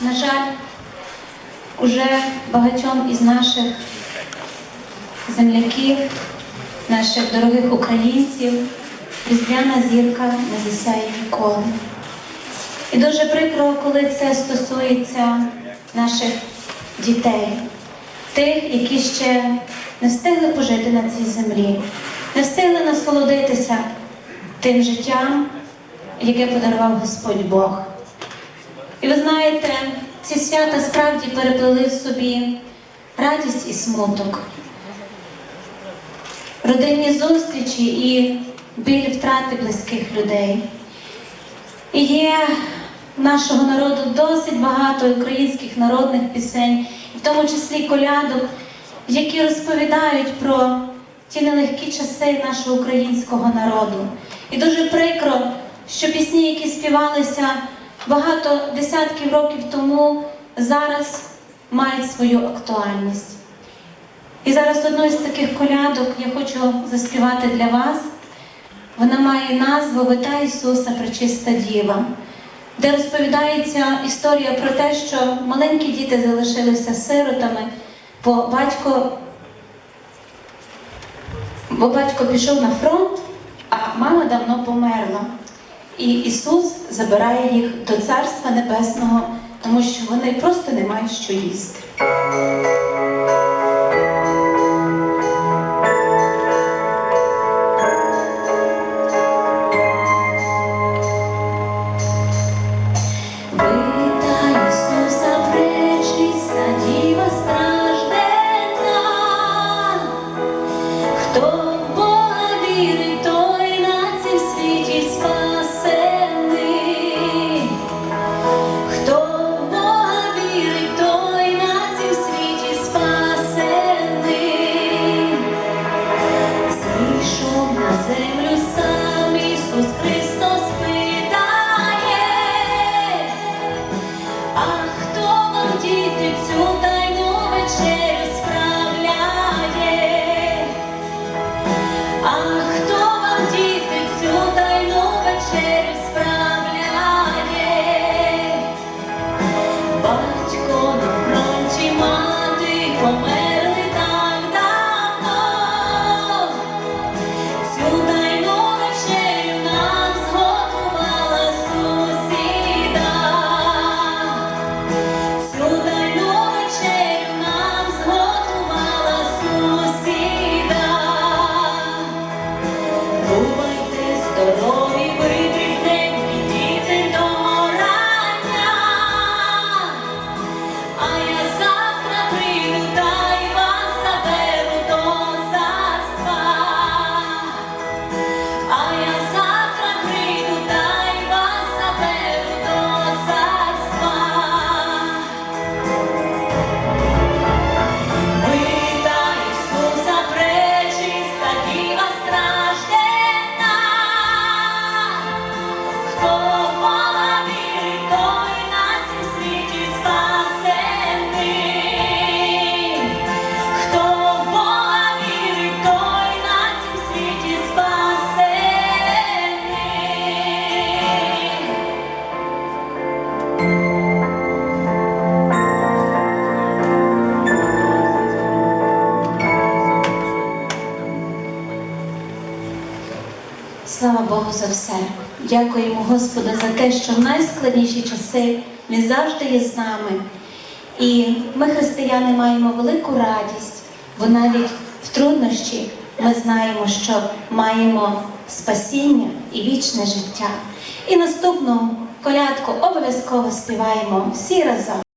На жаль, уже багатьом із наших земляків, наших дорогих українців, різдвяна зірка не засяє ніколи. І дуже прикро, коли це стосується наших дітей, тих, які ще не встигли пожити на цій землі, не встигли насолодитися тим життям, яке подарував Господь Бог. І ви знаєте, ці свята справді переплели в собі радість і смуток, родинні зустрічі і біль втрати близьких людей. І є в нашого народу досить багато українських народних пісень, в тому числі колядок, які розповідають про ті нелегкі часи нашого українського народу. І дуже прикро, що пісні, які співалися багато десятків років тому, зараз мають свою актуальність. І зараз одну з таких колядок я хочу заспівати для вас. Вона має назву Вита Ісуса Пречиста Діва, де розповідається історія про те, що маленькі діти залишилися сиротами, бо батько, бо батько пішов на фронт, а мама давно померла. І Ісус забирає їх до Царства Небесного, тому що вони просто не мають що їсти. А Слава Богу за все. Дякуємо Господу за те, що в найскладніші часи Він завжди є з нами. І ми, християни, маємо велику радість, бо навіть в труднощі ми знаємо, що маємо спасіння і вічне життя. І наступну колядку обов'язково співаємо всі разом.